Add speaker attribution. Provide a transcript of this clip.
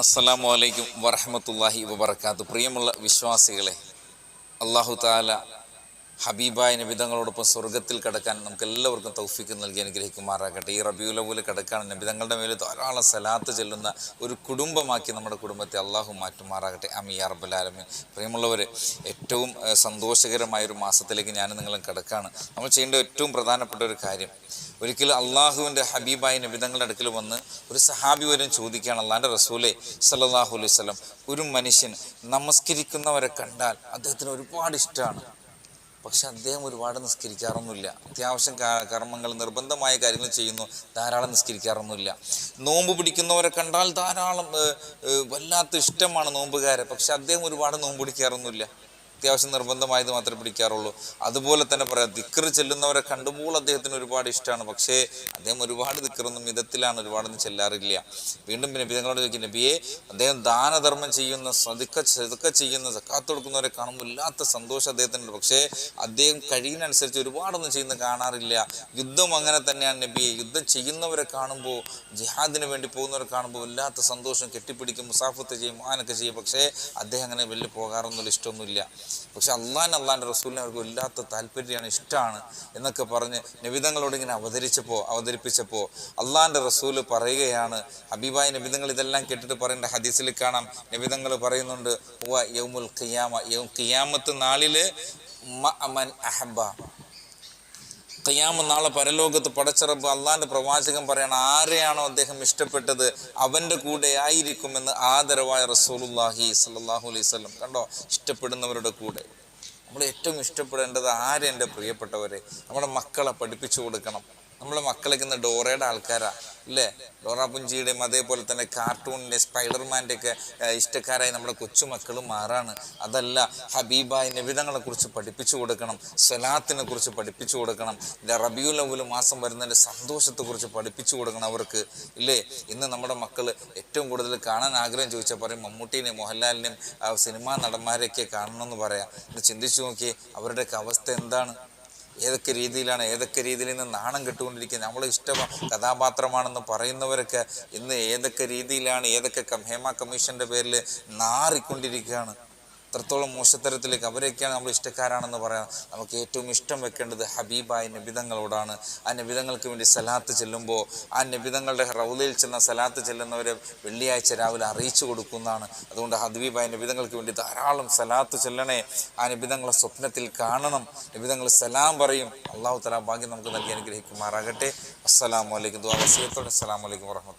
Speaker 1: അസ്സലാമു അലൈക്കും വറഹമത്തല്ലാഹി വബർക്കാത്തു പ്രിയമുള്ള വിശ്വാസികളെ അള്ളാഹു താല ഹബീബായ നബിതങ്ങളോടൊപ്പം സ്വർഗത്തിൽ കിടക്കാൻ നമുക്ക് എല്ലാവർക്കും തൗഫീക്ക് നൽകി അനുഗ്രഹിക്കുമാറാകട്ടെ. ഈ റബിയുലവുൽ കിടക്കാൻ നബിതങ്ങളുടെ മേലെ ധാരാളം സലാത്ത് ചെല്ലുന്ന ഒരു കുടുംബമാക്കി നമ്മുടെ കുടുംബത്തെ അള്ളാഹു മാറ്റുമാറാകട്ടെ. അമി അറബുലാലമി പ്രിയമുള്ളവർ ഏറ്റവും സന്തോഷകരമായ ഒരു മാസത്തിലേക്ക് ഞാൻ നിങ്ങളും കിടക്കാണ്. നമ്മൾ ചെയ്യേണ്ട ഏറ്റവും പ്രധാനപ്പെട്ട ഒരു കാര്യം ഒരിക്കലും അള്ളാഹുവിന്റെ ഹബീബായ നബിതങ്ങളുടെ അടുക്കൽ വന്ന് ഒരു സഹാബി വരും ചോദിക്കുകയാണ് അള്ളാന്റെ റസൂലെ സല്ലല്ലാഹു അലൈഹി വസല്ലം. ഒരു മനുഷ്യൻ നമസ്കരിക്കുന്നവരെ കണ്ടാൽ അദ്ദേഹത്തിന് ഒരുപാട് ഇഷ്ടമാണ്. പക്ഷെ അദ്ദേഹം ഒരുപാട് നിസ്കരിക്കാറൊന്നുമില്ല. അത്യാവശ്യം കർമ്മങ്ങൾ നിർബന്ധമായ കാര്യങ്ങൾ ചെയ്യുന്നു ധാരാളം നിസ്കരിക്കാറൊന്നുമില്ല. നോമ്പ് പിടിക്കുന്നവരെ കണ്ടാൽ ധാരാളം വല്ലാത്ത ഇഷ്ടമാണ് നോമ്പുകാരെ. പക്ഷെ അദ്ദേഹം ഒരുപാട് നോമ്പ് പിടിക്കാറൊന്നുമില്ല. അത്യാവശ്യം നിർബന്ധമായത് മാത്രമേ പിടിക്കാറുള്ളൂ. അതുപോലെ തന്നെ പറയാം ദിക്കർ ചെല്ലുന്നവരെ കണ്ടുമ്പോൾ അദ്ദേഹത്തിന് ഒരുപാട് ഇഷ്ടമാണ്. പക്ഷേ അദ്ദേഹം ഒരുപാട് ദിക്കറൊന്നും മിതത്തിലാണ് ഒരുപാടൊന്നും ചെല്ലാറില്ല. വീണ്ടും പിന്നെ നബിതങ്ങളോട് ചോദിക്കും നബിയെ അദ്ദേഹം ദാനധർമ്മം ചെയ്യുന്ന സതുക്ക ചെതുക്ക ചെയ്യുന്ന സക്കാത്ത് കൊടുക്കുന്നവരെ കാണുമ്പോൾ ഇല്ലാത്ത സന്തോഷം അദ്ദേഹത്തിനുണ്ട്. പക്ഷേ അദ്ദേഹം കഴിയുന്നതനുസരിച്ച് ഒരുപാടൊന്നും ചെയ്യുന്ന കാണാറില്ല. യുദ്ധം അങ്ങനെ തന്നെയാണ് നബിയെ. യുദ്ധം ചെയ്യുന്നവരെ കാണുമ്പോൾ ജിഹാദിന് വേണ്ടി പോകുന്നവരെ കാണുമ്പോൾ വല്ലാത്ത സന്തോഷം. കെട്ടിപ്പിടിക്കും മുസാഫത്ത് ചെയ്യും ആനൊക്കെ ചെയ്യും. പക്ഷേ അദ്ദേഹം അങ്ങനെ വലിയ പോകാറൊന്നുമില്ല ഇഷ്ടമൊന്നുമില്ല. പക്ഷെ അള്ളാൻ അള്ളാന്റെ റസൂലിനെ അവർക്ക് വല്ലാത്ത താല്പര്യമാണ് ഇഷ്ടമാണ് എന്നൊക്കെ പറഞ്ഞ് നബിതങ്ങളോട് ഇങ്ങനെ അവതരിച്ചപ്പോൾ അവതരിപ്പിച്ചപ്പോൾ അള്ളാന്റെ റസൂൽ പറയുകയാണ് ഹബീബായ നബിതങ്ങൾ ഇതെല്ലാം കേട്ടിട്ട് പറയേണ്ട ഹദീസിൽ കാണാം. നബിതങ്ങൾ പറയുന്നുണ്ട് യൗമുൽ ഖിയാമ യൗ ഖിയാമത്ത് നാളിൽ അഹബ. ഖിയാമ നാളെ പരലോകത്ത് പടച്ചിറപ്പ് അള്ളാന്റെ പ്രവാചകൻ പറയണം ആരെയാണോ അദ്ദേഹം ഇഷ്ടപ്പെട്ടത് അവന്റെ കൂടെ ആയിരിക്കുമെന്ന് ആദരവായ റസൂലുല്ലാഹി സല്ലാഹു അലൈഹി വസല്ലം. കണ്ടോ? ഇഷ്ടപ്പെടുന്നവരുടെ കൂടെ. നമ്മൾ ഏറ്റവും ഇഷ്ടപ്പെടേണ്ടത് ആരെ? എന്റെ പ്രിയപ്പെട്ടവരെ. നമ്മുടെ മക്കളെ പഠിപ്പിച്ചു കൊടുക്കണം. നമ്മളെ മക്കളൊക്കെ ഇന്ന് ഡോറയുടെ ആൾക്കാരാ അല്ലേ ഡോറ പുഞ്ചിയുടെയും അതേപോലെ തന്നെ കാർട്ടൂണിന്റെ സ്പൈഡർമാന്റെ ഒക്കെ ഇഷ്ടക്കാരായി നമ്മുടെ കൊച്ചുമക്കളും മാറാണ് അതല്ല ഹബീബായ നബിതങ്ങളെ കുറിച്ച് പഠിപ്പിച്ചു കൊടുക്കണം സ്വലാത്തിനെ കുറിച്ച് പഠിപ്പിച്ചു കൊടുക്കണം അവൽ മാസം വരുന്നതിന്റെ സന്തോഷത്തെക്കുറിച്ച് പഠിപ്പിച്ചു കൊടുക്കണം അവർക്ക് ഇല്ലേ? ഇന്ന് നമ്മുടെ മക്കൾ ഏറ്റവും കൂടുതൽ കാണാൻ ആഗ്രഹം ചോദിച്ചാൽ പറയും മമ്മൂട്ടീനെയും മോഹൻലാലിനെയും സിനിമാ നടന്മാരെയൊക്കെ കാണണമെന്ന് പറയാം. ചിന്തിച്ചു നോക്കി അവരുടെയൊക്കെ അവസ്ഥ എന്താണ്? ഏതൊക്കെ രീതിയിലാണ് ഏതൊക്കെ രീതിയിൽ നിന്ന് നാണം കെട്ടുകൊണ്ടിരിക്കുന്നത് നമ്മൾ ഇഷ്ട കഥാപാത്രമാണെന്ന് പറയുന്നവരൊക്കെ ഇന്ന് ഏതൊക്കെ രീതിയിലാണ് ഏതൊക്കെ ഹേമ കമ്മീഷന്റെ പേരിൽ നാറിക്കൊണ്ടിരിക്കുകയാണ്. അത്രത്തോളം മോശത്തരത്തിലേക്ക് അവരൊക്കെയാണ് നമ്മൾ ഇഷ്ടക്കാരാണെന്ന് പറയാം. നമുക്ക് ഏറ്റവും ഇഷ്ടം വെക്കേണ്ടത് ഹബീബായ നബിതങ്ങളോടാണ്. ആ നബിതങ്ങൾക്ക് വേണ്ടി സലാത്ത് ചെല്ലുമ്പോൾ ആ നബിതങ്ങളുടെ റൗലയിൽ ചെന്ന സലാത്ത് ചെല്ലുന്നവരെ വെള്ളിയാഴ്ച രാവിലെ അറിയിച്ചു കൊടുക്കുന്നതാണ്. അതുകൊണ്ട് ഹബീബായ നബിതങ്ങൾക്ക് വേണ്ടി ധാരാളം സലാത്ത് ചെല്ലണേ. ആ നബിതങ്ങളെ സ്വപ്നത്തിൽ കാണണം. നബിതങ്ങൾ സലാം പറയും. അള്ളാഹു തലാ ഭാഗ്യം നമുക്ക് നൽകി അനുഗ്രഹിക്കുമാറാകട്ടെ. അസ്സലാമു അലൈക്കും. ദുആ അസ്സാം അസ്സലാമു അലൈക്കും വറഹ്മത്തുള്ളാഹി